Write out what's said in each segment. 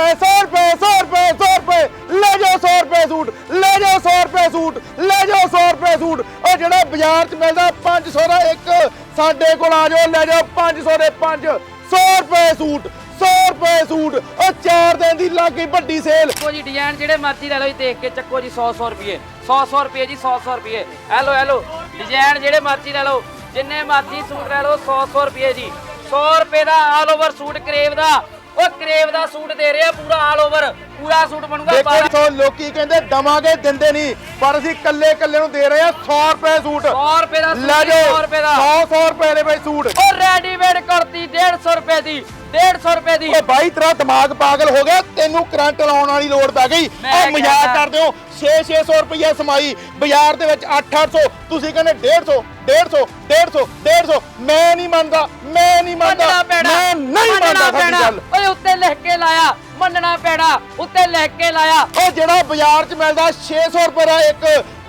ਰੁਪਏ 100 ਰੁਪਏ 100 ਰੁਪਏ 100 ਰੁਪਏ। ਲੈ ਜਾਓ 100 ਰੁਪਏ ਸੂਟ, ਲੈ ਜਾਓ 100 ਰੁਪਏ ਸੂਟ, ਲੈ ਜਾਓ 100 ਰੁਪਏ ਸੂਟ। ਉਹ ਜਿਹੜਾ ਬਾਜ਼ਾਰ 'ਚ ਮਿਲਦਾ 500 ਦਾ ਇੱਕ, ਸਾਡੇ ਕੋਲ ਆ ਜਾਓ, ਲੈ ਜਾਓ 500 ਦੇ 5 100 ਰੁਪਏ ਸੂਟ 100 ਰੁਪਏ ਸੂਟ। ਉਹ 4 ਦਿਨ ਦੀ ਲੱਗ ਗਈ ਵੱਡੀ ਸੇਲ ਚੱਕੋ ਜੀ ਡਿਜ਼ਾਈਨ ਜਿਹੜੇ ਮਰਜ਼ੀ ਲੈ ਲਓ ਜੀ, ਦੇਖ ਕੇ ਚੱਕੋ ਜੀ 100 100 ਰੁਪਏ। 100 100 ਰੁਪਏ ਜੀ 100 100 ਰੁਪਏ। ਹੈਲੋ ਹੈਲੋ ਡਿਜ਼ਾਈਨ ਜਿਹੜੇ ਮਰਜ਼ੀ ਲੈ ਲਓ, ਜਿੰਨੇ ਮਰਜ਼ੀ ਸੂਟ ਲੈ ਲਓ 100 100 ਰੁਪਏ ਜੀ। 100 ਰੁਪਏ ਦਾ ਆਲ ਓਵਰ ਸੂਟ, ਕਰੇਵ ਦਾ। ਉਹ ਕਰੇਵ ਦਾ ਸੂਟ ਦੇ ਰਹੇ ਪੂਰਾ ਆਲ ਓਵਰ ਪੂਰਾ ਸੂਟ ਬਣੂਗਾ ਦੇਖੋ 12 ਸੋ ਲੋਕੀ ਕਹਿੰਦੇ ਦਵਾਂਗੇ ਦਿੰਦੇ ਨਹੀਂ। ਪਰ ਅਸੀਂ ਕੱਲੇ ਕੱਲੇ ਨੂੰ ਦੇ ਰਹੇ ਆ 100 ਰੁਪਏ ਸੂਟ। 100 ਰੁਪਏ ਦਾ ਲੈ ਸੂਟ ਜਾਓ 100 ਰੁਪਏ ਦਾ। 100 100 ਰੁਪਏ ਦੇ ਬਈ ਸੂਟ। ਉਹ ਰੈਡੀਮੇਡ ਕੁੜਤੀ 150 ਰੁਪਏ ਦੀ 150 ਰੁਪਏ ਦੀ। ਓ ਬਾਈ ਤੇਰਾ ਦਿਮਾਗ ਪਾਗਲ ਹੋ ਗਿਆ। ਤੈਨੂੰ ਕਰੰਟ ਲਾਉਣ ਵਾਲੀ ਲੋੜ ਪੈ ਗਈ। ਮੈਂ ਉਹ ਮਜ਼ਾਕ ਕਹਿੰਦਾ- ਕਰਦੇ ਹੋ। 6-600 ਰੁਪਏ ਸਮਾਈ। ਬਾਜ਼ਾਰ ਦੇ ਵਿੱਚ 8-800 ਤੁਸੀਂ ਕਹਿੰਦੇ 150 150 150 150 ਮੈਂ ਨਹੀਂ ਮੰਨਦਾ ਮੈਂ ਨਹੀਂ ਮੰਨਦਾ ਮੈਂ ਨਹੀਂ ਮੰਨਦਾ ਸਾਡੀ। ਗੱਲ। ਓਏ ਉੱਤੇ ਲਿਖ ਕੇ ਲਾਇਆ ਮੰਨਣਾ ਪੈਣਾ ਉੱਤੇ ਲਿਖ ਕੇ ਲਾਇਆ। ਉਹ ਜਿਹੜਾ ਬਾਜ਼ਾਰ 'ਚ ਮਿਲਦਾ 600 ਰੁਪਏ ਦਾ ਇੱਕ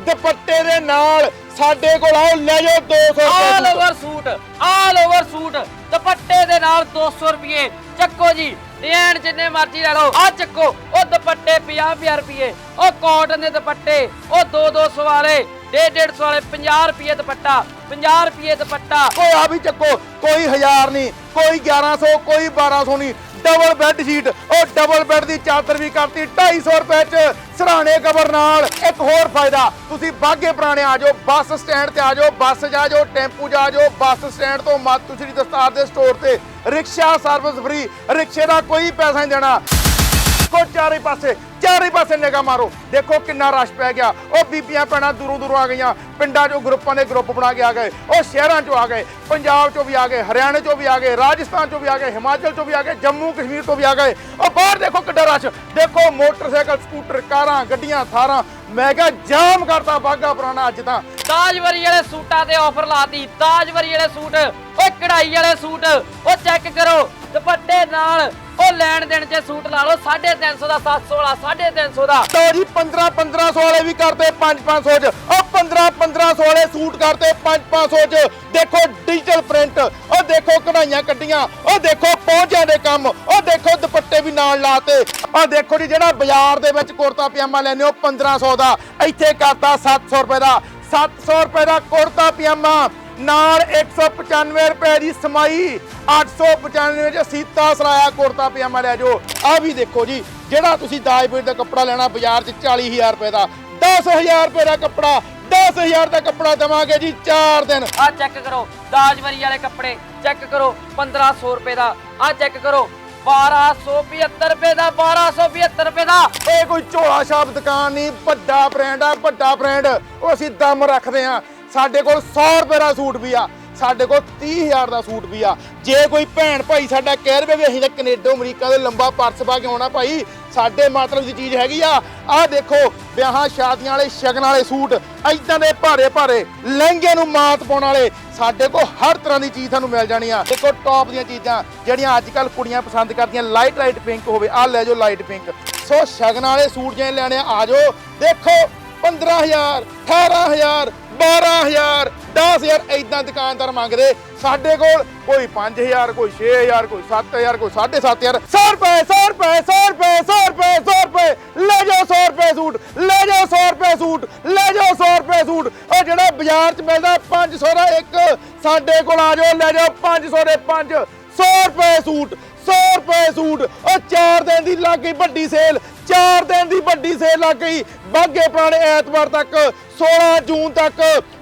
ਦੁਪੱਟੇ ਦੇ ਨਾਲ ਸਾਡੇ ਕੋਲ ਆਓ ਲੈ ਜਾਓ 200 ਆਲ ਰੁਪਏ over suit all over suit. ਦੁਪੱਟੇ ਦੇ ਨਾਲ 200 ਰੁਪਏ। ਚੱਕੋ ਜੀ ਡਿਜ਼ਾਈਨ ਜਿੰਨੇ ਮਰਜ਼ੀ ਲੈ ਲਓ। ਆ ਚੱਕੋ, ਉਹ ਦੁਪੱਟੇ 50 ਰੁਪਏ। ਉਹ ਕਾਟਨ ਦੇ ਦੁਪੱਟੇ, ਉਹ 2 200 ਵਾਲੇ 150 ਵਾਲੇ 50 ਰੁਪਏ ਦੁਪੱਟਾ 50 ਰੁਪਏ ਦੁਪੱਟਾ। ਉਹ ਆ ਵੀ ਚੱਕੋ, ਕੋਈ ਹਜ਼ਾਰ ਨਹੀਂ। ਕੋਈ 1100 ਕੋਈ 1200 ਨਹੀਂ। ਡਬਲ ਬੈੱਡ ਸ਼ੀਟ ਉਹ ਡਬਲ ਬੈੱਡ ਦੀ ਚਾਦਰ ਵੀ ਕਰਤੀ 250 ਰੁਪਏ ਚ। ਸਰਾਣੇ ਕਵਰ ਨਾਲ। ਇੱਕ ਹੋਰ ਫਾਇਦਾ, ਤੁਸੀਂ ਬਾਗੇ ਪੁਰਾਣੇ ਆ ਜਾਓ, ਬੱਸ ਸਟੈਂਡ ਤੇ ਆ ਜਾਓ, ਬੱਸ 'ਚ ਜਾਓ, ਟੈਂਪੂ 'ਚ ਜਾਓ, ਬੱਸ ਸਟੈਂਡ ਤੋਂ ਮਾਤੂ ਸ੍ਰੀ ਦਸਤਾਰ ਦੇ ਸਟੋਰ ਤੇ। ਰਿਕਸ਼ਾ ਸਰਵਿਸ ਫ੍ਰੀ ਰਿਕਸ਼ੇ ਦਾ ਕੋਈ ਪੈਸਾ ਨਹੀਂ ਦੇਣਾ। ਦੇਖੋ ਚਾਰੇ ਪਾਸੇ। ਚਾਰੇ ਪਾਸੇ ਨਿਗਾਹ ਮਾਰੋ। ਦੇਖੋ ਕਿੰਨਾ ਰਸ਼ ਪੈ ਗਿਆ। ਉਹ ਬੀਬੀਆਂ ਭੈਣਾਂ ਦੂਰੋਂ ਦੂਰੋਂ ਆ ਗਈਆਂ। ਪਿੰਡਾਂ 'ਚੋਂ ਗਰੁੱਪਾਂ ਦੇ ਗਰੁੱਪ ਬਣਾ ਕੇ ਆ ਗਏ। ਉਹ ਸ਼ਹਿਰਾਂ 'ਚੋਂ ਆ ਗਏ। ਪੰਜਾਬ 'ਚੋਂ ਵੀ ਆ ਗਏ, ਹਰਿਆਣੇ 'ਚੋਂ ਵੀ ਆ ਗਏ, ਰਾਜਸਥਾਨ 'ਚੋਂ ਵੀ ਆ ਗਏ, ਹਿਮਾਚਲ 'ਚੋਂ ਵੀ ਆ ਗਏ, ਜੰਮੂ ਕਸ਼ਮੀਰ ਤੋਂ ਵੀ ਆ ਗਏ। ਉਹ ਬਾਹਰ ਦੇਖੋ ਕਿੱਡਾ ਰਸ਼। ਦੇਖੋ ਮੋਟਰਸਾਈਕਲ, ਸਕੂਟਰ, ਕਾਰਾਂ, ਗੱਡੀਆਂ, ਥਾਰਾਂ। ਮੈਂ ਕਿਹਾ ਜਾਮ ਕਰਤਾ ਬਾਗਾ ਪੁਰਾਣਾ ਅੱਜ ਤਾਂ। ਤਾਜਵਰੀ ਵਾਲੇ ਸੂਟਾਂ ਤੇ ਆਫਰ ਲਾਤੀ। ਤਾਜਵਰੀ ਵਾਲੇ ਸੂਟ ਓਏ ਕਢਾਈ ਵਾਲੇ ਸੂਟ, ਉਹ ਚੈੱਕ ਕਰੋ। ਦੁਪੱਟੇ ਨਾਲ। ਉਹ ਲੈਣ ਦੇਣ 'ਚ ਸੂਟ ਲਾ ਲਓ 350 ਦਾ 700 ਵਾਲਾ 350 ਦਾ। ਲਓ ਜੀ 15 1500 ਵਾਲੇ ਵੀ ਕਰਦੇ 5 500 ਚ। ਉਹ 15 1500 ਵਾਲੇ ਸੂਟ ਕਰਦੇ 5 500 ਚ। ਦੇਖੋ ਡਿਜੀਟਲ ਪ੍ਰਿੰਟ ਉਹ ਦੇਖੋ ਕਢਾਈਆਂ ਕੱਢੀਆਂ, ਉਹ ਦੇਖੋ ਪਹੁੰਚਿਆਂ ਦੇ ਕੰਮ, ਉਹ ਦੇਖੋ ਦੁਪੱਟੇ ਵੀ ਨਾਲ ਲਾਤੇ। ਉਹ ਦੇਖੋ ਜੀ, ਜਿਹੜਾ ਬਾਜ਼ਾਰ ਦੇ ਵਿੱਚ ਕੁੜਤਾ ਪਜਾਮਾ ਲੈਨੇ ਹੋ 1500 ਦਾ। ਇੱਥੇ ਕਰਤਾ 700 ਰੁਪਏ ਦਾ। 700 ਰੁਪਏ ਦਾ ਕੁੜਤਾ ਪਜਾਮਾ। ਨਾਲ 195 ਰੁਪਏ ਦੀ ਸਮਾਈ 895 ਚ ਸੀਤਾ ਸਰਾਇਆ ਕੁੜਤਾ ਪਜਾਮਾ ਲੈ ਜਾਓ। ਆ ਵੀ ਦੇਖੋ ਜੀ ਜਿਹੜਾ ਤੁਸੀਂ ਦਾਜਪੀਰ ਦਾ ਕੱਪੜਾ ਲੈਣਾ ਬਾਜ਼ਾਰ 'ਚ 40000 ਰੁਪਏ ਦਾ 10000 ਰੁਪਏ ਦਾ ਕੱਪੜਾ 10000 ਦਾ ਕੱਪੜਾ ਦਵਾਂਗੇ ਜੀ 4 ਦਿਨ। ਆ ਚੈੱਕ ਕਰੋ ਦਾਜਵਰੀ ਵਾਲੇ ਕੱਪੜੇ ਚੈੱਕ ਕਰੋ 1500 ਰੁਪਏ ਦਾ ਆ ਚੈੱਕ ਕਰੋ 1275 ਰੁਪਏ ਦਾ 1275 ਰੁਪਏ ਦਾ। ਇਹ ਕੋਈ ਝੋਲਾ ਛਾਪ ਦੁਕਾਨ ਨਹੀਂ ਵੱਡਾ ਬ੍ਰਾਂਡ ਆ ਵੱਡਾ ਬ੍ਰਾਂਡ ਉਹ ਅਸੀਂ ਦਮ ਰੱਖਦੇ ਆ ਸਾਡੇ ਕੋਲ 100 ਰੁਪਏ ਦਾ ਸੂਟ ਵੀ ਆ, ਸਾਡੇ ਕੋਲ 30000 ਦਾ ਸੂਟ ਵੀ ਆ। ਜੇ ਕੋਈ ਭੈਣ ਭਾਈ ਸਾਡਾ ਕਹਿ ਰਵੇ ਵੀ ਅਸੀਂ ਤਾਂ ਕੈਨੇਡਾ, ਅਮਰੀਕਾ ਦੇ ਲੰਬਾ ਪਰਸ ਪਾ ਕੇ ਆਉਣਾ ਭਾਈ, ਸਾਡੇ ਮਤਲਬ ਦੀ ਚੀਜ਼ ਹੈਗੀ ਆ। ਆਹ ਦੇਖੋ, ਵਿਆਹਾਂ, ਸ਼ਾਦੀਆਂ ਵਾਲੇ, ਸ਼ਗਨ ਵਾਲੇ ਸੂਟ ਐਦਾਂ ਦੇ ਭਾਰੇ ਭਾਰੇ ਲਹਿੰਗੇ ਨੂੰ ਮਾਤ ਪਾਉਣ ਵਾਲੇ, ਸਾਡੇ ਕੋਲ ਹਰ ਤਰ੍ਹਾਂ ਦੀ ਚੀਜ਼ ਤੁਹਾਨੂੰ ਮਿਲ ਜਾਣੀ ਆ। ਦੇਖੋ ਟੌਪ ਦੀਆਂ ਚੀਜ਼ਾਂ, ਜਿਹੜੀਆਂ ਅੱਜ ਕੱਲ ਕੁੜੀਆਂ ਪਸੰਦ ਕਰਦੀਆਂ ਲਾਈਟ ਲਾਈਟ ਪਿੰਕ ਹੋਵੇ, ਆਹ ਲੈ ਜਾਓ ਲਾਈਟ ਪਿੰਕ ਸੋ ਸ਼ਗਨ ਵਾਲੇ ਸੂਟ ਜੇ ਲੈਣੇ ਆ ਆ ਜਾਓ। ਦੇਖੋ 15000 18000 12000 10000 ਐਦਾਂ ਦੁਕਾਨਦਾਰ ਮੰਗਦੇ। ਸਾਡੇ ਕੋਲ ਕੋਈ 5000 ਕੋਈ 6000 ਕੋਈ 7000 ਕੋਈ 7500 100 ਰੁਪਏ 100 ਰੁਪਏ 100 ਰੁਪਏ 100 ਰੁਪਏ 100 ਰੁਪਏ। ਲੈ ਜਾਓ 100 ਰੁਪਏ ਸੂਟ, ਲੈ ਜਾਓ 100 ਰੁਪਏ ਸੂਟ, ਲੈ ਜਾਓ 100 ਰੁਪਏ ਸੂਟ। ਉਹ ਜਿਹੜਾ ਬਾਜ਼ਾਰ 'ਚ ਮਿਲਦਾ 500 ਦਾ ਇੱਕ, ਸਾਡੇ ਕੋਲ ਆ ਜਾਓ, ਲੈ ਜਾਓ 500 ਦੇ 5 100 ਰੁਪਏ ਸੂਟ 100 ਰੁਪਏ ਸੂਟ, ਉਹ 4 ਦਿਨ ਦੀ ਲੱਗ ਗਈ ਵੱਡੀ ਸੇਲ 4 ਦਿਨ ਦੀ ਵੱਡੀ ਸੇਲ ਲੱਗ ਗਈ। ਬਾਗੇ ਪੁਰਾਣੇ ਐਤਵਾਰ ਤੱਕ 16 ਜੂਨ ਤੱਕ,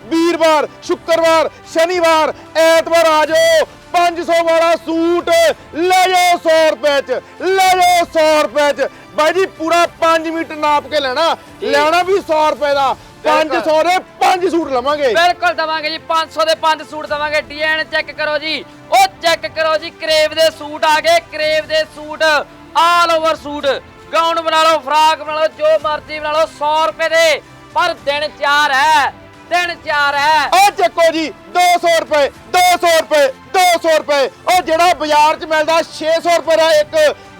ਵੀਰਵਾਰ, ਸ਼ੁੱਕਰਵਾਰ, ਸ਼ਨੀਵਾਰ, ਐਤਵਾਰ ਆ ਜਾਓ। 500 ਵਾਲਾ ਸੂਟ ਲੈ ਜਾਓ 100 ਰੁਪਏ ਚ ਲੈ ਜਾਓ 100 ਰੁਪਏ ਚ। ਬਾਈ ਜੀ ਪੂਰਾ 5 ਮੀਟਰ ਨਾਪ ਕੇ ਲੈਣਾ। ਲੈਣਾ ਵੀ 100 ਰੁਪਏ ਦਾ। 500 ਦੇ 5 ਸੂਟ ਲਵਾਂਗੇ। ਬਿਲਕੁਲ ਦਵਾਂਗੇ ਜੀ 500 ਦੇ 5 ਸੂਟ ਦਵਾਂਗੇ। ਡਿਜ਼ਾਈਨ ਚੈੱਕ ਕਰੋ ਜੀ। ਉਹ ਚੈੱਕ ਕਰੋ ਜੀ ਕਰੇਵ ਦੇ ਸੂਟ ਆ ਗਏ। ਕਰੇਵ ਦੇ suit all over suit. Gown ਬਣਾ ਲਓ ਫਰਾਕ ਬਣਾ ਲਓ ਜੋ ਮਰਜ਼ੀ ਬਣਾ ਲਓ 100 ਰੁਪਏ ਦੇ। ਪਰ ਦਿਨ ਚਾਰ ਹੈ। ਦਿਨ ਚਾਰ ਹੈ। ਆ ਚੱਕੋ ਜੀ 200 ਰੁਪਏ 200 ਰੁਪਏ 200 ਰੁਪਏ। ਉਹ ਜਿਹੜਾ ਬਾਜ਼ਾਰ 'ਚ ਮਿਲਦਾ 600 ਰੁਪਏ ਦਾ ਇੱਕ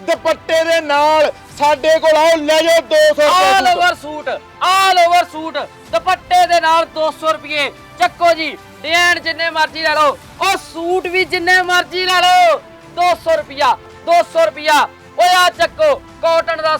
ਦੁਪੱਟੇ ਦੇ ਨਾਲ ਸਾਡੇ ਕੋਲ ਆਓ ਲੈ ਜਾਓ 200 ਆਲ ਰੁਪਏ over suit all over suit ਦੁਪੱਟੇ ਦੇ ਨਾਲ 200 ਰੁਪਏ। ਚੱਕੋ ਜੀ ਡਿਜ਼ਾਈਨ ਜਿੰਨੇ ਮਰਜ਼ੀ ਲੈ ਲਓ। ਉਹ ਸੂਟ ਵੀ ਜਿੰਨੇ ਮਰਜ਼ੀ ਲੈ ਲਓ। 200 ਰੁਪਿਆ 200 ਰੁਪਿਆ ਓਏ ਆ ਚੱਕੋ ਸੂਟ ਕਾਟਨ ਦਾ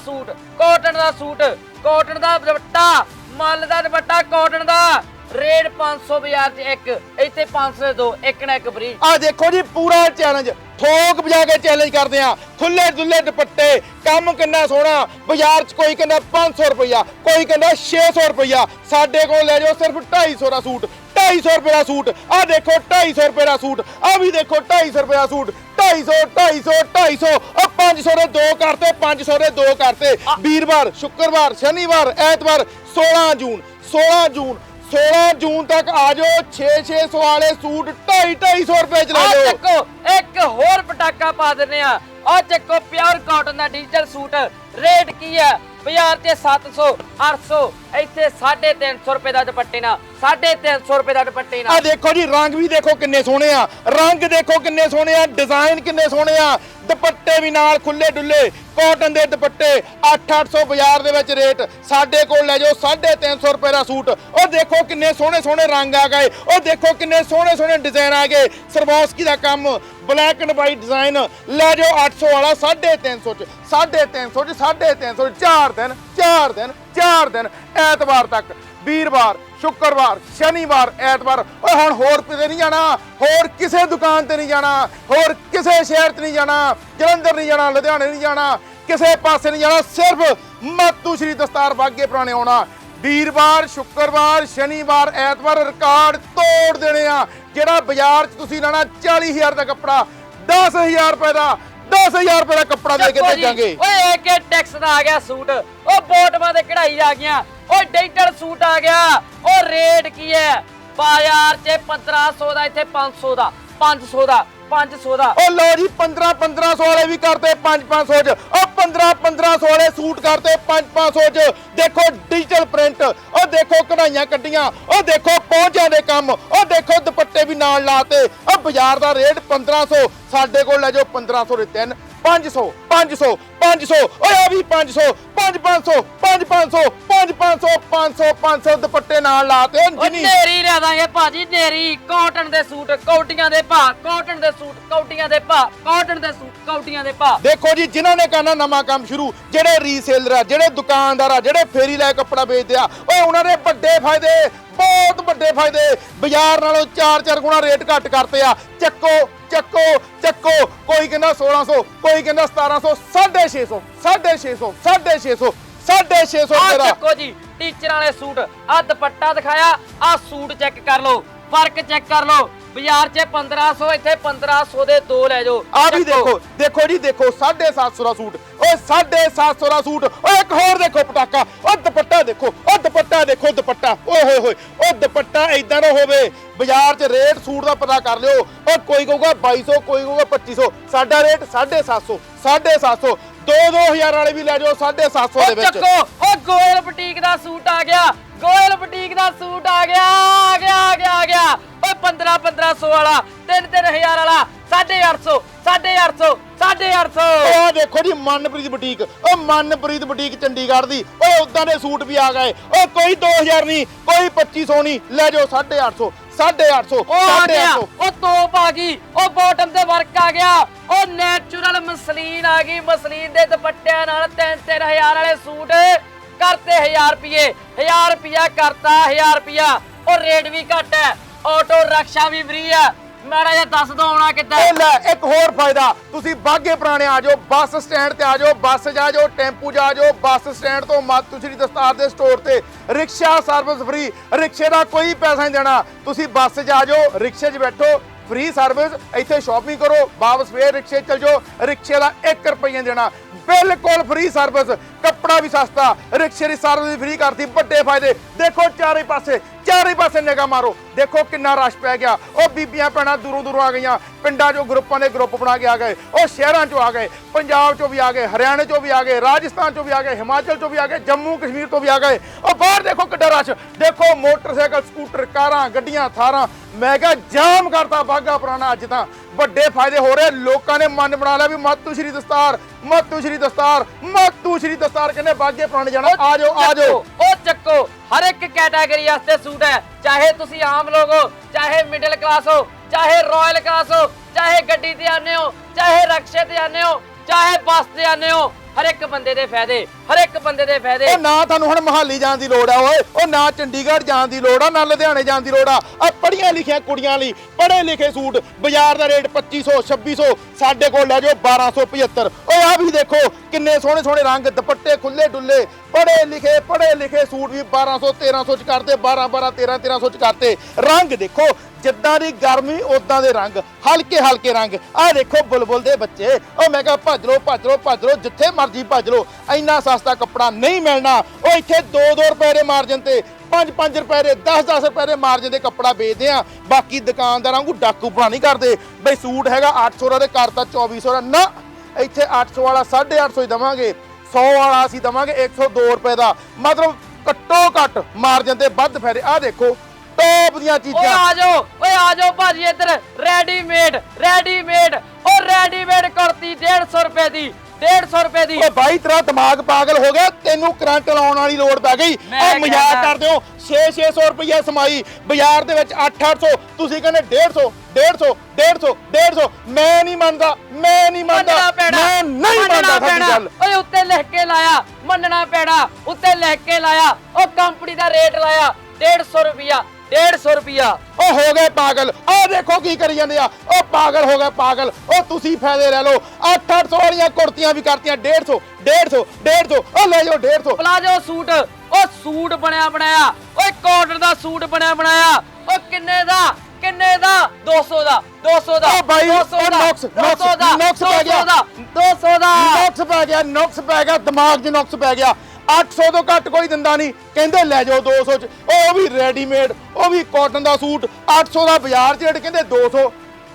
ਸੂਟ ਕਾਟਨ ਦਾ ਦੁਪੱਟਾ ਮੱਲ ਦਾ ਦੁਪੱਟਾ ਕਾਟਨ ਦਾ। ਰੇਟ 500 ਬਾਜ਼ਾਰ 'ਚ ਇੱਕ ਇੱਥੇ 500 ਦੇ ਦੋ ਇੱਕ ਨਾ ਇੱਕ ਫ੍ਰੀ ਆ ਦੇਖੋ ਜੀ ਪੂਰਾ ਚੈਲੰਜ ਠੋਕ ਵਜਾ ਕੇ ਚੈਲੰਜ ਕਰਦੇ ਆ। ਖੁੱਲੇ ਡੁੱਲੇ ਦੁਪੱਟੇ ਕੰਮ ਕਿੰਨਾ ਸੋਹਣਾ। ਬਾਜ਼ਾਰ 'ਚ ਕੋਈ ਕਹਿੰਦਾ 500 ਰੁਪਇਆ ਕੋਈ ਕਹਿੰਦਾ 600 ਰੁਪਇਆ ਸਾਡੇ ਕੋਲ ਲੈ ਜਾਓ ਸਿਰਫ 250 ਦਾ ਸੂਟ 250 ਰੁਪਏ ਦਾ ਸੂਟ। ਆ ਦੇਖੋ 250 ਰੁਪਏ ਦਾ ਸੂਟ। ਆ ਵੀ ਦੇਖੋ 250 ਰੁਪਏ ਦਾ ਸੂਟ। 250 250 250 ਆ 500 ਦੇ ਦੋ ਕਰਤੇ 500 ਦੇ ਦੋ ਕਰਤੇ। ਵੀਰਵਾਰ ਸ਼ੁੱਕਰਵਾਰ ਸ਼ਨੀਵਾਰ ਐਤਵਾਰ 16 ਜੂਨ 16 ਜੂਨ। 16 ਜੂਨ ਤੱਕ ਆ ਜਾਓ 6 600 ਵਾਲੇ ਸੂਟ 2.5 250 ਰੁਪਏ ਚ ਲੈ ਆ ਜਾਓ। ਚੱਕੋ ਇੱਕ ਹੋਰ ਪਟਾਕਾ ਪਾ ਦਿੰਨੇ ਆ। ਆ ਚੱਕੋ ਪਿਓਰ ਕਾਟਨ ਦਾ ਡਿਜੀਟਲ ਸੂਟ। ਰੇਟ ਕੀ ਹੈ? ਬਾਜ਼ਾਰ ਤੇ 700 800 ਇੱਥੇ 350 ਰੁਪਏ ਦਾ ਦੁਪੱਟੇ ਨਾਲ 350 ਰੁਪਏ ਦਾ ਦੁਪੱਟੇ ਆ ਨਾਲ ਦੇਖੋ ਜੀ ਰੰਗ ਵੀ ਦੇਖੋ ਕਿੰਨੇ ਸੋਹਣੇ ਆ। ਰੰਗ ਦੇਖੋ ਕਿੰਨੇ ਸੋਹਣੇ ਆ ਡਿਜ਼ਾਈਨ ਕਿੰਨੇ ਸੋਹਣੇ ਆ। ਦੁਪੱਟੇ ਵੀ ਨਾਲ ਖੁੱਲੇ ਡੁੱਲੇ। ਕਾਟਨ ਦੇ ਦੁਪੱਟੇ 8-800 ਬਾਜ਼ਾਰ ਦੇ ਵਿੱਚ ਰੇਟ। ਸਾਡੇ ਕੋਲ ਲੈ ਜਾਓ 350 ਰੁਪਏ ਦਾ ਸੂਟ। ਉਹ ਦੇਖੋ ਕਿੰਨੇ ਸੋਹਣੇ ਸੋਹਣੇ ਰੰਗ ਆ ਗਏ। ਉਹ ਦੇਖੋ ਕਿੰਨੇ ਸੋਹਣੇ ਸੋਹਣੇ ਡਿਜ਼ਾਈਨ ਆ ਗਏ। ਸਰਵੋਸਕੀ ਦਾ ਕੰਮ ਬਲੈਕ ਐਂਡ ਵਾਈਟ ਡਿਜ਼ਾਈਨ ਲੈ ਜਾਓ 800 ਵਾਲਾ 350 ਚ 350 ਚ 350 ਚਾਰ ਦਿਨ ਚਾਰ ਦਿਨ ਚਾਰ ਦਿਨ, ਐਤਵਾਰ ਤੱਕ। ਵੀਰਵਾਰ ਸ਼ੁੱਕਰਵਾਰ ਸ਼ਨੀਵਾਰ ਐਤਵਾਰ। ਓਏ ਹੁਣ ਹੋਰ ਕਿਤੇ ਨਹੀਂ ਜਾਣਾ ਹੋਰ ਕਿਸੇ ਦੁਕਾਨ ਤੇ ਨਹੀਂ ਜਾਣਾ ਹੋਰ ਕਿਸੇ ਸ਼ਹਿਰ 'ਚ ਨਹੀਂ ਜਾਣਾ ਜਲੰਧਰ ਨਹੀਂ ਜਾਣਾ ਲੁਧਿਆਣੇ ਨਹੀਂ ਜਾਣਾ ਕਿਸੇ ਪਾਸੇ ਨਹੀਂ ਜਾਣਾ ਸਿਰਫ ਮਾਤੂ ਸ਼੍ਰੀ ਦਸਤਾਰ ਬਾਗੇ ਪੁਰਾਣੇ ਆਉਣਾ। ਵੀਰਵਾਰ ਸ਼ੁੱਕਰਵਾਰ ਸ਼ਨੀਵਾਰ ਐਤਵਾਰ ਰਿਕਾਰਡ ਤੋੜ ਦੇਣੇ ਆ ਜਿਹੜਾ ਬਾਜ਼ਾਰ 'ਚ ਤੁਸੀਂ ਲੈਣਾ 40000 ਦਾ ਕੱਪੜਾ 10000 ਰੁਪਏ ਦਾ 10000 ਰੁਪਏ ਦਾ ਕੱਪੜਾ ਦੇ ਕੇ ਭੇਜਾਂਗੇ। ਓਏ ਏਕੇ ਟੈਕਸ ਦਾ ਆ ਗਿਆ ਸੂਟ। ਉਹ ਬੋਟਮਾਂ ਤੇ ਕਢਾਈ ਆ ਗਈਆਂ। ਓਏ ਡਿਜੀਟਲ ਸੂਟ ਆ ਗਿਆ। ਉਹ ਰੇਟ ਕੀ ਹੈ? ਬਾਜ਼ਾਰ 'ਚ 1500 ਦਾ, ਇੱਥੇ 500 ਦਾ 500 ਦਾ 500 ਦਾ। ਉਹ ਲੋ ਜੀ 15 1500 ਵਾਲੇ ਵੀ ਕਰਤੇ 5 500 ਚ। ਉਹ 15 1500 ਵਾਲੇ ਸੂਟ ਕਰਤੇ 5 500 ਚ। ਦੇਖੋ ਡਿਜੀਟਲ ਪ੍ਰਿੰਟ। ਉਹ ਦੇਖੋ ਕਢਾਈਆਂ ਕੱਢੀਆਂ। ਉਹ ਦੇਖੋ ਪਹੁੰਚਾਂ ਦੇ ਕੰਮ। ਉਹ ਦੇਖੋ ਦੁਪੱਟੇ ਵੀ ਨਾਲ ਲਾਤੇ। ਉਹ ਬਾਜ਼ਾਰ ਦਾ ਰੇਟ 1500 ਸਾਡੇ ਕੋਲ ਲੈ ਜਾਓ 1500 ਦੇ ਤਿੰਨ। 500 500 500 ਓਏ ਆ ਵੀ 500 5 500 5 500 5 500 500 500 ਦੁਪੱਟੇ ਨਾਲ ਲਾਤੇ ਉਹ ਜਿੰਨੀ ਨੇਰੀ ਲੈ ਦਾਂਗੇ ਭਾਜੀ ਨੇਰੀ। ਕਾਟਨ ਦੇ ਸੂਟ ਕੌਟੀਆਂ ਦੇ ਭਾ ਕਾਟਨ ਦੇ ਸੂਟ ਕੌਟੀਆਂ ਦੇ ਭਾ ਕਾਟਨ ਦੇ ਸੂਟ ਕੌਟੀਆਂ ਦੇ ਭਾ ਦੇਖੋ ਜੀ ਜਿਨ੍ਹਾਂ ਨੇ ਕਰਨਾ ਨਵਾਂ ਕੰਮ ਸ਼ੁਰੂ ਜਿਹੜੇ ਰੀਸੇਲਰ ਆ ਜਿਹੜੇ ਦੁਕਾਨਦਾਰ ਆ ਜਿਹੜੇ ਫੇਰੀ ਲੈ ਕੱਪੜਾ ਵੇਚਦੇ ਆ ਓਏ ਉਹਨਾਂ ਦੇ ਵੱਡੇ ਫਾਇਦੇ ਬਹੁਤ ਵੱਡੇ ਫਾਇਦੇ। ਬਾਜ਼ਾਰ ਨਾਲੋਂ 4-4 ਗੁਣਾ ਰੇਟ ਘੱਟ ਕਰਤੇ ਆ। ਚੱਕੋ ਚੱਕੋ ਚੱਕੋ। ਕੋਈ ਕਹਿੰਦਾ 1600 ਕੋਈ ਕਹਿੰਦਾ 1700 650 650 650 650 ਆ ਰੁਪਏ ਦਾ ਚੱਕੋ ਜੀ ਟੀਚਰ ਵਾਲੇ ਸੂਟ ਆ ਦੁਪੱਟਾ ਦਿਖਾਇਆ ਆ ਸੂਟ ਚੈੱਕ ਕਰ ਲਓ ਫ਼ਰਕ ਚੈੱਕ ਕਰ ਲਓ ਬਾਜ਼ਾਰ 'ਚ 1500 ਇੱਥੇ 1500 ਦੇ ਦੋ ਲੈ ਜਾਓ ਆ ਵੀ ਚੱਕੋ। ਦੇਖੋ ਦੇਖੋ ਜੀ ਦੇਖੋ 750 ਦਾ ਸੂਟ ਓਏ 750 ਦਾ ਸੂਟ ਓਏ ਇੱਕ ਹੋਰ ਦੇਖੋ ਪਟਾਕਾ ਓ ਦੁਪੱਟਾ ਦੇਖੋ ਓ ਦੁਪੱਟਾ ਦੇਖੋ ਦੁਪੱਟਾ ਓਏ ਹੋਏ ਹੋਏ ਓ ਦੁਪੱਟਾ ਇਦਾਂ ਦਾ ਹੋਵੇ ਬਾਜ਼ਾਰ 'ਚ ਰੇਟ ਸੂਟ ਦਾ ਪਤਾ ਕਰ ਲਿਓ ਓ ਕੋਈ ਕਹੂਗਾ 2200 ਕੋਈ ਕਹੂਗਾ 2500 ਸਾਡਾ ਰੇਟ 750 750 2-2000 ਵਾਲੇ ਵੀ ਲੈ ਜਾਓ 750 ਦੇ ਉਹ ਵਿੱਚ। ਚੱਕੋ ਉਹ ਗੋਇਲ ਬੁਟੀਕ ਦਾ ਸੂਟ ਆ ਗਿਆ। ਗੋਇਲ ਬੁਟੀਕ ਦਾ ਸੂਟ ਆ ਗਿਆ ਆ ਗਿਆ ਆ ਗਿਆ ਆ ਗਿਆ। ਓਏ 15 1500 ਵਾਲਾ 3 3000 ਵਾਲਾ 850 850 850 ਓ ਆਹ ਦੇਖੋ ਜੀ ਮਨਪ੍ਰੀਤ ਬੁਟੀਕ ਓ ਮਨਪ੍ਰੀਤ ਬੁਟੀਕ ਚੰਡੀਗੜ੍ਹ ਦੀ ਓਏ ਉਦਾਂ ਦੇ ਸੂਟ ਵੀ ਆ ਗਏ। ਓ ਕੋਈ 2000 ਨਹੀਂ ਕੋਈ 2500 ਨਹੀਂ ਲੈ ਜਾਓ 850 850 ਉਹ ਆ ਗਿਆ 850 ਉਹ ਤੋਪ ਆ ਗਈ ਉਹ ਬਾਟਮ ਤੇ ਵਰਕ ਆ ਗਿਆ ਉਹ ਨੈਚੁਰਲ ਮਸਲੀਨ ਆ ਗਈ, ਮਸਲੀਨ ਦੇ ਦੁਪੱਟਿਆਂ ਨਾਲ 3-3000 ਵਾਲੇ ਸੂਟ ਕਰਤੇ 1000 ਰੁਪਏ 1000 ਰੁਪਿਆ ਕਰਤਾ 1000 ਰੁਪਿਆ ਉਹ ਰੇਟ ਵੀ ਘੱਟ ਹੈ ਆਟੋ ਰਕਸ਼ਾ ਵੀ ਫ੍ਰੀ ਹੈ। ਮਾੜਾ ਜਿਹਾ ਦੱਸ ਦੋ ਆਉਣਾ ਕਿੱਦਾਂ। ਇਹ ਲੈ, ਇੱਕ ਹੋਰ ਫਾਇਦਾ, ਤੁਸੀਂ ਬਾਗੇ ਪੁਰਾਣੇ ਆ ਜਾਓ, ਬੱਸ ਸਟੈਂਡ ਤੇ ਆ ਜਾਓ, ਬੱਸ ਜਾ ਜਾਓ, ਟੈਂਪੂ ਜਾ ਜਾਓ, ਬੱਸ ਸਟੈਂਡ ਤੋਂ ਮਾਤੂ ਸ਼੍ਰੀ ਦਸਤਾਰ ਦੇ ਸਟੋਰ ਤੇ ਰਿਕਸ਼ਾ ਸਰਵਿਸ ਫ੍ਰੀ ਰਿਕਸ਼ੇ ਦਾ ਕੋਈ ਪੈਸਾ ਨਹੀਂ ਦੇਣਾ। ਤੁਸੀਂ ਬੱਸ 'ਚ ਆ ਜਾਓ, ਰਿਕਸ਼ੇ 'ਚ ਬੈਠੋ ਫ੍ਰੀ ਸਰਵਿਸ, ਇੱਥੇ ਸ਼ਾਪਿੰਗ ਕਰੋ, ਵਾਪਸ ਫੇਰ ਰਿਕਸ਼ੇ 'ਚ ਚਲ ਜਾਓ, ਰਿਕਸ਼ੇ ਦਾ 1 ਰੁਪਈਆ ਦੇਣਾ, ਬਿਲਕੁਲ ਫ੍ਰੀ ਸਰਵਿਸ, ਕੱਪੜਾ ਵੀ ਸਸਤਾ, ਰਿਕਸ਼ੇ ਦੀ ਸਰਵਿਸ ਫ੍ਰੀ ਕਰਤੀ, ਵੱਡੇ ਫਾਇਦੇ, ਦੇਖੋ ਚਾਰੇ ਪਾਸੇ ਚਾਰੇ ਪਾਸੇ ਨਿਗਾਹ ਮਾਰੋ। ਦੇਖੋ ਕਿੰਨਾ ਰਸ਼ ਪੈ ਗਿਆ। ਉਹ ਬੀਬੀਆਂ ਭੈਣਾਂ ਦੂਰੋਂ ਦੂਰੋਂ ਆ ਗਈਆਂ। ਪਿੰਡਾਂ 'ਚੋਂ ਗਰੁੱਪਾਂ ਦੇ ਗਰੁੱਪ ਬਣਾ ਕੇ ਆ ਗਏ। ਉਹ ਸ਼ਹਿਰਾਂ 'ਚੋਂ ਆ ਗਏ। ਪੰਜਾਬ 'ਚੋਂ ਵੀ ਆ ਗਏ, ਹਰਿਆਣੇ 'ਚੋਂ ਵੀ ਆ ਗਏ, ਰਾਜਸਥਾਨ 'ਚੋਂ ਵੀ ਆ ਗਏ, ਹਿਮਾਚਲ 'ਚੋਂ ਵੀ ਆ ਗਏ, ਜੰਮੂ ਕਸ਼ਮੀਰ ਤੋਂ ਵੀ ਆ ਗਏ। ਉਹ ਬਾਹਰ ਦੇਖੋ ਕਿੱਡਾ ਰਸ਼। ਦੇਖੋ ਮੋਟਰਸਾਈਕਲ, ਸਕੂਟਰ, ਕਾਰਾਂ, ਗੱਡੀਆਂ, ਥਾਰਾਂ। ਮੈਂ ਕਿਹਾ ਜਾਮ ਕਰਤਾ ਬਾਗਾ ਪੁਰਾਣਾ ਅੱਜ ਤਾਂ। ਵੱਡੇ ਫਾਇਦੇ ਹੋ ਰਹੇ। ਲੋਕਾਂ ਨੇ ਮਨ ਬਣਾ ਲਿਆ ਵੀ ਮਾਤੂ ਸ਼੍ਰੀ ਦਸਤਾਰ। ਮਾਤੂ ਸ਼੍ਰੀ ਦਸਤਾਰ ਮਾਤੂ ਸ਼੍ਰੀ ਦਸਤਾਰ ਕਹਿੰਦੇ ਬਾਗੇ ਪੁਰਾਣੇ ਜਾਣਾ। ਆ ਜਾਓ ਆ ਜਾਓ। ਉਹ ਚੱਕੋ ਹਰ ਇੱਕ ਕੈਟਾਗਰੀ ਵਾਸਤੇ ਸੂਟ ਹੈ। ਚਾਹੇ ਤੁਸੀਂ ਆਮ ਲੋਕ ਹੋ ਚਾਹੇ ਮਿਡਲ ਕਲਾਸ ਹੋ ਚਾਹੇ ਰਾਇਲ ਕਲਾਸ ਹੋ ਚਾਹੇ ਗੱਡੀ ਤੇ ਆਨੇ ਹੋ ਚਾਹੇ ਰਕਸ਼ੇ ਤੇ ਆਨੇ ਹੋ ਚਾਹੇ ਬੱਸ ਤੇ ਆਨੇ ਹੋ ਹਰ ਇੱਕ ਬੰਦੇ ਦੇ ਫਾਇਦੇ, ਹਰ ਇੱਕ ਬੰਦੇ ਦੇ ਫਾਇਦੇ। ਉਹ ਨਾ ਤੁਹਾਨੂੰ ਹੁਣ ਮਹਾਲੀ ਜਾਣ ਦੀ ਲੋੜ ਆ, ਓਏ। ਉਹ ਨਾ ਚੰਡੀਗੜ੍ਹ ਜਾਣ ਦੀ ਲੋੜ ਆ, ਨਾ ਲੁਧਿਆਣੇ ਜਾਣ ਦੀ ਲੋੜ ਆ। ਆ ਪੜ੍ਹੀਆਂ ਲਿਖੀਆਂ ਕੁੜੀਆਂ ਲਈ ਪੜ੍ਹੇ ਲਿਖੇ ਸੂਟ, ਬਾਜ਼ਾਰ ਦਾ ਰੇਟ 2500 2600 ਸਾਡੇ ਕੋਲ ਲੈ ਜਾਓ 1275 ਓਏ ਆ ਵੀ ਦੇਖੋ, ਕਿੰਨੇ ਸੋਹਣੇ ਸੋਹਣੇ ਰੰਗ, ਦੁਪੱਟੇ ਖੁੱਲੇ ਡੁੱਲੇ, ਪੜ੍ਹੇ ਲਿਖੇ ਪੜ੍ਹੇ ਲਿਖੇ ਸੂਟ ਵੀ 1200 1300 ਚ ਕਰਤੇ 12 12 13 1300 ਚ ਕਰਤੇ। ਰੰਗ ਦੇਖੋ, ਜਿੱਦਾਂ ਦੀ ਗਰਮੀ ਉਦਾਂ ਦੇ ਰੰਗ, ਹਲਕੇ ਹਲਕੇ ਰੰਗ। ਆਹ ਦੇਖੋ ਬੁਲਬੁਲ ਦੇ ਬੱਚੇ। ਉਹ ਮੈਂ ਕਿਹਾ, ਭੱਜ ਲੋ ਭੱਜ ਲੋ ਭੱਜ ਲੋ ਜਿੱਥੇ ਮਰਜ਼ੀ ਭੱਜ ਲੋ ਇੰਨਾ ਸਸਤਾ ਕੱਪੜਾ ਨਹੀਂ ਮਿਲਣਾ। ਉਹ ਇੱਥੇ 2-2 ਰੁਪਏ ਦੇ ਮਾਰਜਨ ਤੇ 5-5 ਰੁਪਏ ਦੇ 10-10 ਰੁਪਏ ਦੇ ਮਾਰਜਨ ਦੇ ਕੱਪੜਾ ਵੇਚਦੇ ਆ। ਬਾਕੀ ਦੁਕਾਨਦਾਰਾਂ ਨੂੰ ਡਾਕੂ ਬਣਾ ਨਹੀਂ ਕਰਦੇ। ਬਈ ਸੂਟ ਹੈਗਾ 800 ਦਾ ਤੇ ਕਰਤਾ 2400 ਦਾ। ਨਾ ਇੱਥੇ 800 ਵਾਲਾ 850 ਹੀ ਦਵਾਂਗੇ। 100 ਵਾਲਾ ਅਸੀਂ ਦਵਾਂਗੇ 102 ਰੁਪਏ ਦਾ। ਮਤਲਬ ਘੱਟੋ ਘੱਟ ਮਾਰਜਨ ਤੇ ਵੱਧ ਫਾਇਦੇ। ਆਹ ਦੇਖੋ ਟੌਪ ਦੀਆਂ ਓਏ ਚੀਜ਼ਾਂ। ਆ ਜਾਓ ਓਏ ਆ ਜਾਓ ਭਾਜੀ ਇੱਧਰ। ਰੈਡੀਮੇਡ ਰੈਡੀਮੇਡ ਓ ਰੈਡੀਮੇਡ ਕੁੜਤੀ 150 ਰੁਪਏ ਦੀ। 150 ਰੁਪਏ ਦੀ। ਓ ਬਾਈ ਤੇਰਾ ਦਿਮਾਗ ਪਾਗਲ ਹੋ ਗਿਆ। ਤੈਨੂੰ ਕਰੰਟ ਲਾਉਣ ਵਾਲੀ ਲੋੜ ਪੈ ਗਈ। ਮੈਂ ਆ ਮਜ਼ਾਕ ਕਹਿੰਦਾ- ਕਰਦੇ ਹੋ। 6-600 ਰੁਪਏ ਸਮਾਈ। ਬਾਜ਼ਾਰ ਦੇ ਵਿੱਚ 8-800 ਤੁਸੀਂ ਕਹਿੰਦੇ 150 150 150 150 ਮੈਂ ਨਹੀਂ ਮੰਨਦਾ ਮੈਂ ਨਹੀਂ ਮੰਨਦਾ। ਮੰਨਣਾ ਪੈਣਾ। ਮੈਂ ਨਹੀਂ ਮੰਨਣਾ ਮੰਨਦਾ ਤੁਹਾਡੀ ਪੈਣਾ। ਗੱਲ। ਓਏ ਉੱਤੇ ਲਿਖ ਕੇ ਲਾਇਆ। ਮੰਨਣਾ ਪੈਣਾ। ਉੱਤੇ ਲਿਖ ਕੇ ਲਾਇਆ। ਉਹ ਕੰਪਨੀ ਦਾ ਰੇਟ ਲਾਇਆ। 150 ਰੁਪਿਆ 150 ਰੁਪਿਆ ਉਹ ਹੋ ਗਏ ਪਾਗਲ। ਉਹ ਦੇਖੋ ਕੀ ਕਰੀ ਜਾਂਦੇ ਆ। ਉਹ ਪਾਗਲ ਹੋ ਗਏ ਪਾਗਲ। ਉਹ ਤੁਸੀਂ ਫਾਇਦੇ ਲੈ ਲਓ। 8-800 ਵਾਲੀਆਂ ਕੁੜਤੀਆਂ ਵੀ ਕਰਤੀਆਂ। 150 150 150 ਉਹ ਲੈ ਜਾਓ 150 ਪਲਾਜੋ ਸੂਟ। ਉਹ ਸੂਟ ਬਣਿਆ ਬਣਾਇਆ। ਓਏ ਕਾਟਨ ਦਾ ਸੂਟ ਬਣਿਆ ਬਣਾਇਆ। ਉਹ ਕਿੰਨੇ ਦਾ? ਕਿੰਨੇ ਦਾ? 200 ਦਾ। 200 ਦਾ। ਓ ਬਾਈ, 200 ਓ ਦਾ। ਨੁਕਸ, 200 ਦਾ। ਨੁਕਸ ਪੈ ਗਿਆ। 200 ਦਾ 200 ਦਾ। ਨੁਕਸ ਪੈ ਗਿਆ ਨੁਕਸ ਪੈ ਗਿਆ। ਦਿਮਾਗ 'ਚ ਨੁਕਸ ਪੈ ਗਿਆ। 800 ਤੋਂ ਘੱਟ ਕੋਈ ਦਿੰਦਾ ਨਹੀਂ। ਕਹਿੰਦੇ ਲੈ ਜਾਓ 200 ਚ। ਉਹ ਵੀ ਰੈਡੀਮੇਡ ਉਹ ਵੀ ਕਾਟਨ ਦਾ ਸੂਟ 800 ਦਾ ਬਾਜ਼ਾਰ 'ਚ ਰੇਟ ਕਹਿੰਦੇ 200